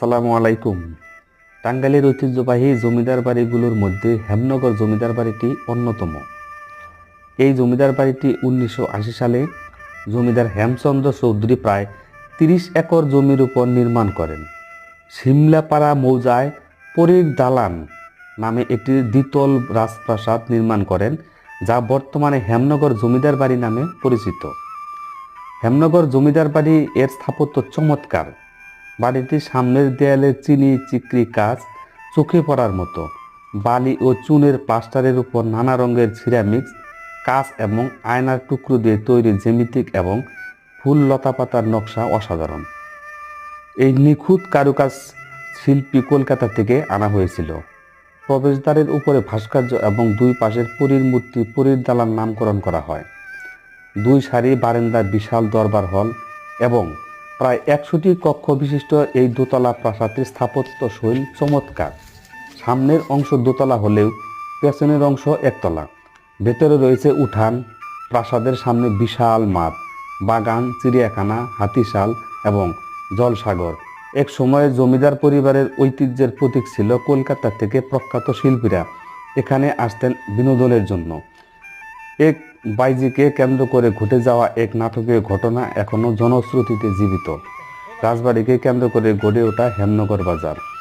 সালামু আলাইকুম। টাঙ্গাইলের ঐতিহ্যবাহী জমিদার বাড়িগুলোর মধ্যে হেমনগর জমিদার বাড়িটি অন্যতম। এই জমিদার বাড়িটি উনিশশো আশি সালে জমিদার হেমচন্দ্র চৌধুরী প্রায় তিরিশ একর জমির উপর নির্মাণ করেন। সিমলাপাড়া মৌজায় পরীর দালান নামে একটি দ্বিতল রাজপ্রাসাদ নির্মাণ করেন, যা বর্তমানে হেমনগর জমিদার বাড়ি নামে পরিচিত। হেমনগর জমিদার বাড়ি এর স্থাপত্য চমৎকার। বাড়িটির সামনের দেয়ালে চিনি চিকরি কাজ চোখে পড়ার মতো। বালি ও চুনের প্লাস্টারের উপর নানা রঙের সিরামিক্স কাজ এবং আয়নার টুকরো দিয়ে তৈরি জ্যামিতিক এবং ফুল লতাপাতার নকশা অসাধারণ। এই নিখুঁত কারুকাজ শিল্পী কলকাতা থেকে আনা হয়েছিল। প্রবেশদ্বারের উপরে ভাস্কর্য এবং দুই পাশের পুরীর মূর্তি, পুরীর দালার নামকরণ করা হয়। দুই সারি বারান্দা বিশাল দরবার হল এবং প্রায় একশোটি কক্ষ বিশিষ্ট এই দোতলা প্রাসাদের স্থাপত্য শৈল চমৎকার। সামনের অংশ দোতলা হলেও পেছনের অংশ একতলা। ভেতরে রয়েছে উঠান, প্রাসাদের সামনে বিশাল মাঠ, বাগান, চিড়িয়াখানা, হাতিশাল এবং জলসাগর। এক সময়ে জমিদার পরিবারের ঐতিহ্যের প্রতীক ছিল কলকাতা থেকে প্রখ্যাত শিল্পীরা এখানে আসতেন বিনোদনের জন্য। এক বাইজিকে কেন্দ্র করে ঘটে যাওয়া এক নাটকীয় ঘটনা এখনও জনশ্রুতিতে জীবিত। রাজবাড়িকে কেন্দ্র করে গড়ে ওঠা হেমনগর বাজার।